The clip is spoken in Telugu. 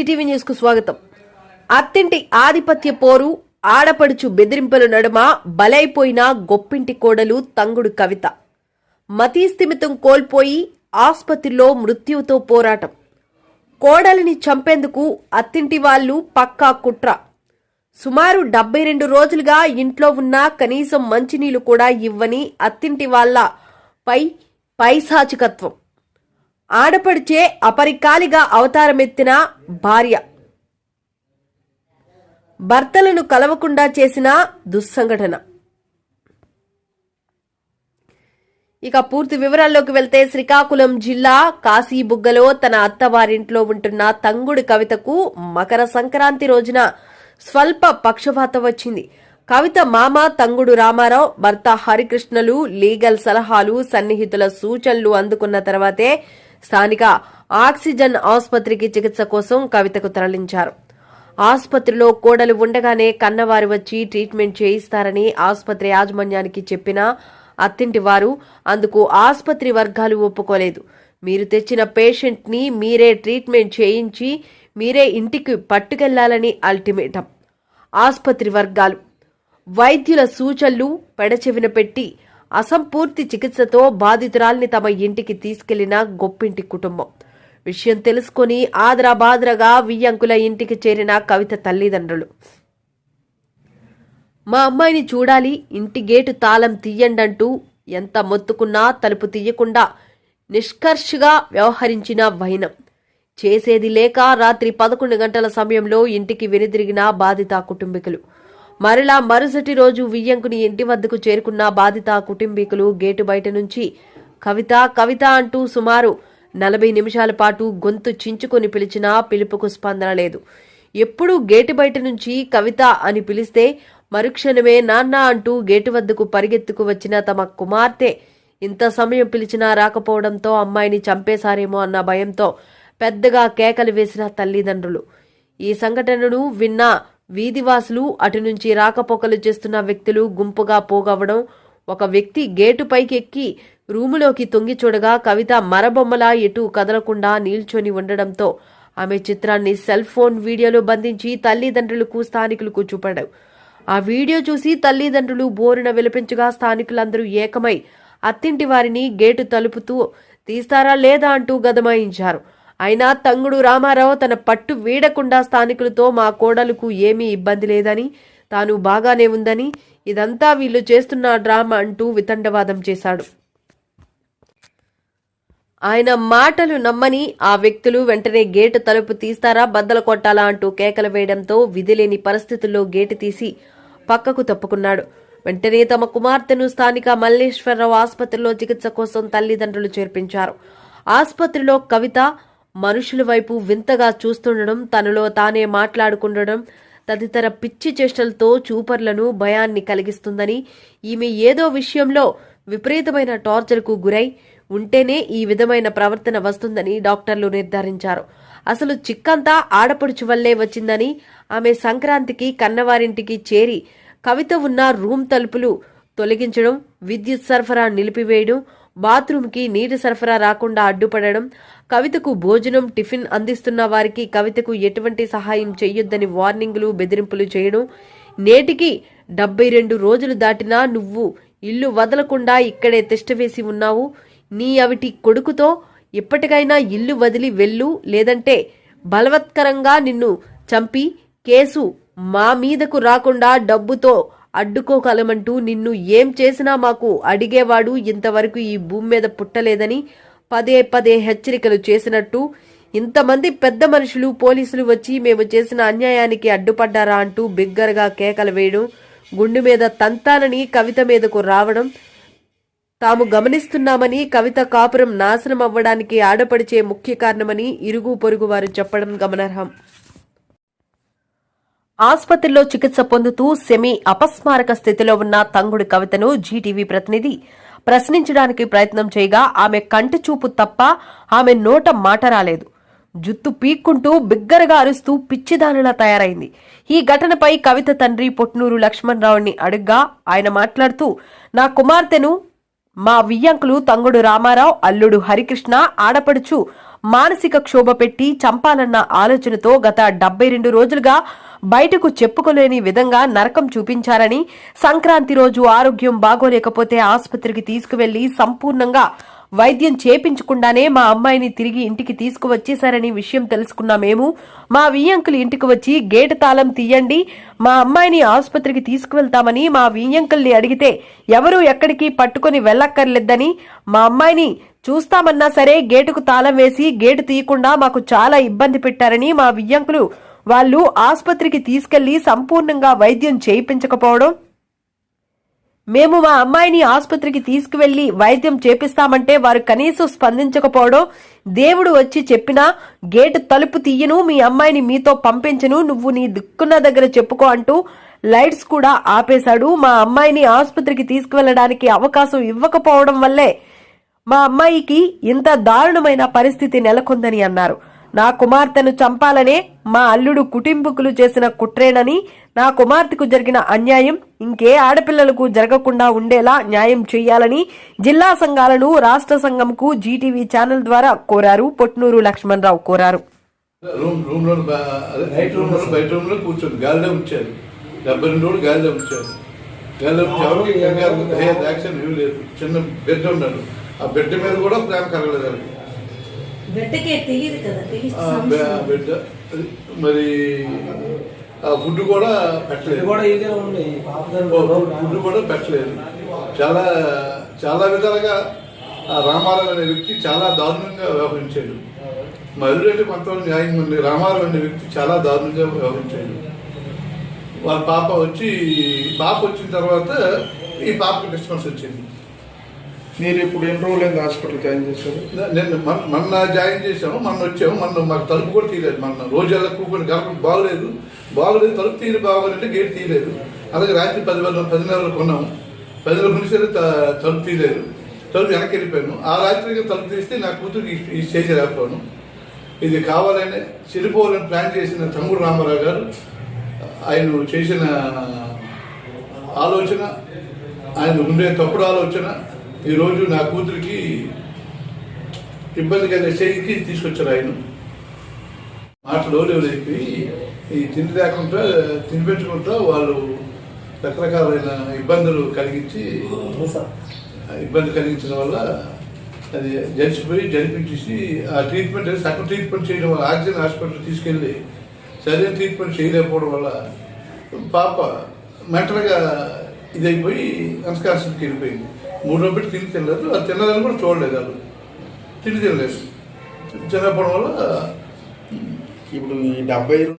జీటీవీ న్యూస్కు స్వాగతం. అత్తింటి ఆధిపత్య పోరు ఆడపడుచు బెదిరింపుల నడుమ బలైపోయిన గొప్పింటి కోడలు తంగుడు కవిత. మతీస్థిమితం కోల్పోయి ఆసుపత్రిలో మృత్యువుతో పోరాటం. కోడలిని చంపేందుకు అత్తింటి వాళ్ళు పక్కా కుట్ర. సుమారు డెబ్బై రెండు రోజులుగా ఇంట్లో ఉన్న కనీసం మంచినీళ్ళు కూడా ఇవ్వని అత్తింటి వాళ్ళ పై పైశాచికత్వం. ఆడపడిచే అపరికాలిగా అవతారమెత్తిన భార్య. భర్తలను కలవకుండా చేసిన దుస్సంఘటన. ఇక పూర్తి వివరాల్లోకి వెళ్తే శ్రీకాకుళం జిల్లా కాశీబుగ్గలో తన అత్తవారింట్లో ఉంటున్న తంగుడి కవితకు మకర సంక్రాంతి రోజున స్వల్ప పక్షపాతం వచ్చింది. కవిత మామ తంగుడు రామారావు భర్త హరికృష్ణలు లీగల్ సలహాలు సన్నిహితుల సూచనలు అందుకున్న తర్వాతే స్థానిక ఆక్సిజన్ ఆసుపత్రికి చికిత్స కోసం కవితకు తరలించారు. ఆసుపత్రిలో కోడలు ఉండగానే కన్నవారు వచ్చి ట్రీట్మెంట్ చేయిస్తారని ఆసుపత్రి యాజమాన్యానికి చెప్పినా అత్తింటి వారు అందుకు ఆసుపత్రి వర్గాలు ఒప్పుకోలేదు. మీరు తెచ్చిన పేషెంట్ని మీరే ట్రీట్మెంట్ చేయించి మీరే ఇంటికి పట్టుకెళ్ళాలని అల్టిమేటం. ఆసుపత్రి వర్గాలు. వైద్యుల సూచనలు పెడచెవిన పెట్టి అసంపూర్తి చికిత్సతో బాధితురాల్ని తమ ఇంటికి తీసుకెళ్ళిన గొప్పింటి కుటుంబం. విషయం తెలుసుకుని ఆదరాబాద్రగా వియ్యంకుల ఇంటికి చేరిన కవిత తల్లిదండ్రులు. మా అమ్మాయిని చూడాలి ఇంటి గేటు తాళం తీయండంటూ ఎంత మొత్తుకున్నా తలుపు తీయకుండా నిష్కర్షగా వ్యవహరించిన వైనం. చేసేది లేక రాత్రి పదకొండు గంటల సమయంలో ఇంటికి వెనుదిరిగిన బాధిత కుటుంబీకులు. మరలా మరుసటి రోజు వియ్యంకుని ఇంటి వద్దకు చేరుకున్న బాధిత కుటుంబీకులు గేటు బయట నుంచి కవిత కవిత అంటూ సుమారు నలభై నిమిషాల పాటు గొంతు చించుకొని పిలిచినా పిలుపుకు స్పందన లేదు. ఎప్పుడూ గేటు బయట నుంచి కవిత అని పిలిస్తే మరుక్షణమే నాన్న అంటూ గేటు వద్దకు పరిగెత్తుకు వచ్చిన తమ కుమార్తె ఇంత సమయం పిలిచినా రాకపోవడంతో అమ్మాయిని చంపేశారేమో అన్న భయంతో పెద్దగా కేకలు వేసిన తల్లిదండ్రులు. ఈ సంఘటనను విన్న వీధివాసులు అటు నుంచి రాకపోకలు చేస్తున్న వ్యక్తులు గుంపుగా పోగవడం ఒక వ్యక్తి గేటు పైకి ఎక్కి రూములోకి తొంగి చూడగా కవిత మరబొమ్మలా ఎటు కదలకుండా నిల్చొని ఉండడంతో ఆమె చిత్రాన్ని సెల్ ఫోన్ వీడియోలో బంధించి తల్లిదండ్రులకు స్థానికులకు చూపాడు. ఆ వీడియో చూసి తల్లిదండ్రులు బోరున విలపించగా స్థానికులందరూ ఏకమై అత్తింటి వారిని గేటు తలుపుతూ తీస్తారా లేదా? అంటూ గదమాయించారు. అయినా తంగుడు రామారావు తన పట్టు వీడకుండా స్థానికులతో మా కోడలకు ఏమీ ఇబ్బంది లేదని తాను బాగానే ఉందని ఇదంతా వీళ్ళు చేస్తున్న డ్రామా అంటూ వితండవాదం చేశాడు. ఆయన మాటలు నమ్మని ఆ వ్యక్తులు వెంటనే గేటు తలుపు తీస్తారా బద్దలు కొట్టాలా అంటూ కేకలు వేయడంతో విధిలేని పరిస్థితుల్లో గేటు తీసి పక్కకు తప్పుకున్నాడు. వెంటనే తమ కుమార్తెను స్థానిక మల్లేశ్వరరావు ఆసుపత్రిలో చికిత్స కోసం తల్లిదండ్రులు చేర్పించారు. ఆసుపత్రిలో కవిత మనుషుల వైపు వింతగా చూస్తుండడం తనలో తానే మాట్లాడుకుండడం తదితర పిచ్చి చేష్టలతో చూపర్లను భయాన్ని కలిగిస్తుందని ఈమె ఏదో విషయంలో విపరీతమైన టార్చర్కు గురై ఉంటేనే ఈ విధమైన ప్రవర్తన వస్తుందని డాక్టర్లు నిర్ధారించారు. అసలు చిక్కంతా ఆడపడుచు వల్లే వచ్చిందని ఆమె సంక్రాంతికి కన్నవారింటికి చేరి కవిత ఉన్న రూమ్ తలుపులు తొలగించడం విద్యుత్ సరఫరా నిలిపివేయడం బాత్రూంకి నీటి సరఫరా రాకుండా అడ్డుపడడం కవితకు భోజనం టిఫిన్ అందిస్తున్న వారికి కవితకు ఎటువంటి సహాయం చెయ్యొద్దని వార్నింగ్లు బెదిరింపులు చేయడం నేటికి డెబ్బై రెండు రోజులు దాటినా నువ్వు ఇల్లు వదలకుండా ఇక్కడే తిష్టవేసి ఉన్నావు. నీ అవిటి కొడుకుతో ఇప్పటికైనా ఇల్లు వదిలి వెళ్ళు లేదంటే బలవత్కరంగా నిన్ను చంపి కేసు మా మీదకు రాకుండా డబ్బుతో అడ్డుకోగలమంటూ నిన్ను ఏం చేసినా మాకు అడిగేవాడు ఇంతవరకు ఈ భూమి మీద పుట్టలేదని పదే పదే హెచ్చరికలు చేసినట్టు ఇంతమంది పెద్ద మనుషులు పోలీసులు వచ్చి మేము చేసిన అన్యాయానికి అడ్డుపడ్డారా అంటూ బిగ్గరగా కేకలు వేయడం గుండు మీద తంతానని కవిత మీదకు రావడం తాము గమనిస్తున్నామని కవిత కాపురం నాశనం అవ్వడానికి ఆడపడిచే ముఖ్య కారణమని ఇరుగు పొరుగు వారు చెప్పడం గమనార్హం. ఆసుపత్రిలో చికిత్స పొందుతూ సెమీ అపస్మారక స్థితిలో ఉన్న తంగుడి కవితను జీటీవీ ప్రతినిధి ప్రశ్నించడానికి ప్రయత్నం చేయగా ఆమె కంటి చూపు తప్ప ఆమె నోట మాట రాలేదు. జుత్తు పీక్కుంటూ బిగ్గరగా అరుస్తూ పిచ్చిదానిలా తయారైంది. ఈ ఘటనపై కవిత తండ్రి పొట్నూరు లక్ష్మణరావుని అడుగ్గా ఆయన మాట్లాడుతూ నా కుమార్తెను మా వియ్యంకులు తంగుడు రామారావు అల్లుడు హరికృష్ణ ఆడపడుచు మానసిక క్షోభ పెట్టి చంపాలన్న ఆలోచనతో గత డెబ్బై రెండు రోజులుగా బయటకు చెప్పుకోలేని విధంగా నరకం చూపించారని సంక్రాంతి రోజు ఆరోగ్యం బాగోలేకపోతే ఆసుపత్రికి తీసుకువెళ్ళి సంపూర్ణంగా వైద్యం చేపించకుండానే మా అమ్మాయిని తిరిగి ఇంటికి తీసుకువచ్చేశారని విషయం తెలుసుకున్న మేము మా వియ్యంకులు ఇంటికి వచ్చి గేటు తాళం తీయండి మా అమ్మాయిని ఆసుపత్రికి తీసుకువెళ్తామని మా వియ్యంకుల్ని అడిగితే ఎవరూ ఎక్కడికి పట్టుకొని వెళ్ళక్కర్లేదని మా అమ్మాయిని చూస్తామన్నా సరే గేటుకు తాళం వేసి గేటు తీయకుండా మాకు చాలా ఇబ్బంది పెట్టారని మా వియ్యంకులు వాళ్ళు ఆసుపత్రికి తీసుకెళ్ళి సంపూర్ణంగా వైద్యం చేయించకపోవడం మేము మా అమ్మాయిని ఆసుపత్రికి తీసుకువెళ్ళి వైద్యం చేపిస్తామంటే వారు కనీసం స్పందించకపోవడం దేవుడు వచ్చి చెప్పినా గేటు తలుపు తీయను మీ అమ్మాయిని మీతో పంపించను నువ్వు నీ దిక్కున్న దగ్గర చెప్పుకో అంటూ లైట్స్ కూడా ఆపేశాడు. మా అమ్మాయిని ఆసుపత్రికి తీసుకువెళ్ళడానికి అవకాశం ఇవ్వకపోవడం వల్లే మా అమ్మాయికి ఇంత దారుణమైన పరిస్థితి నెలకొందని అన్నారు. నా కుమార్తెను చంపాలనే మా అల్లుడు కుటుంబకులు చేసిన కుట్రేనని నా కుమార్తెకు జరిగిన అన్యాయం ఇంకే ఆడపిల్లలకు జరగకుండా ఉండేలా న్యాయం చేయాలని జిల్లా సంఘాలను రాష్ట్ర సంఘంకు జీటీవీ ఛానల్ ద్వారా కోరారు. పొట్నూరు లక్ష్మణరావు కోరారు. రూమ్ రూమ్లో బ- అదే నైట్ రూమ్లో బయట రూమ్లో కూర్చొని గాలిలో ఉంచారు. డెబ్బై రెండు రోజులు గాలిలో ఉంచారు. గాలిలో ఉంచి ఎవరికి కంగారు భయం యాక్షన్ ఏమీ లేదు. చిన్న బెడ్ ఉన్నాడు. ఆ బెడ్ మీద కూడా ప్రేమ కలగలేదు వాళ్ళకి బిడ్డకే తెలియదు కదా తెలిస్తే ఆ సమస్య బె- ఆ బెడ్ అది మరి ఫుడ్ కూడా పెట్టలేదు. ఫుడ్ కూడా పెట్టలేదు. చాలా చాలా విధాలుగా ఆ రామారావు అనే వ్యక్తి చాలా దారుణంగా వ్యవహరించాడు. మధుర అంటే కొంతవరకు న్యాయం ఉంది. రామారావు అనే వ్యక్తి చాలా దారుణంగా వ్యవహరించాడు. వాళ్ళ పాప వచ్చి పాప వచ్చిన తర్వాత ఈ పాపకి డిస్టర్బెన్స్ వచ్చింది. మీరు ఇప్పుడు ఎన్ని రోజులు హాస్పిటల్ జాయిన్ చేశారు? నేను మొన్న- జాయిన్ చేసాము మొన్న వచ్చాము మొన్న మాకు తలుపు కూడా తీయలేదు మొన్న. రోజుల్లో కూకొని గడప బాగలేదు. బాగలేదు తలుపు తీరు బాగోలేదంటే గేట్ తీయలేదు. అలాగే రాత్రి పది వేల పదిన్నర వరకు కొన్నాము. పది వేల నుంచి త- తలుపు తీయలేదు. తలుపు వెనక్కి వెళ్ళిపోయాను. ఆ రాత్రికి తలుపు తీస్తే నా కూతురు ఈ- స్టేజ్ రాకపోయాను ఇది కావాలని చెడిపోవాలని ప్లాన్ చేసిన తమ్ముడు రామారావు గారు ఆయన చేసిన ఆలోచన ఆయన ఉండే తప్పుడు ఆలోచన ఈరోజు నా కూతురికి ఇబ్బంది కలిగే తీసుకొచ్చారు ఆయన. మాటలు లేవలేపి ఈ తిండి లేకుండా తినిపించుకుంటూ వాళ్ళు రకరకాలైన ఇబ్బందులు కలిగించి ఇబ్బంది కలిగించడం వల్ల అది జరిచిపోయి జరిపించేసి ఆ ట్రీట్మెంట్ సగం ట్రీట్మెంట్ చేయడం వల్ల ఆక్సిజన్ హాస్పిటల్ తీసుకెళ్ళి సరైన ట్రీట్మెంట్ చేయలేకపోవడం వల్ల పాప మెంటల్గా ఇదైపోయి అన్స్కాన్షన్కి వెళ్ళిపోయింది. మూడు రోజులు తిని తినలేదు. అది తిన్నదని కూడా చూడలేదు వాళ్ళు. తిని తినలేదు. తినకపోవడం వల్ల ఇప్పుడు ఈ డెబ్బై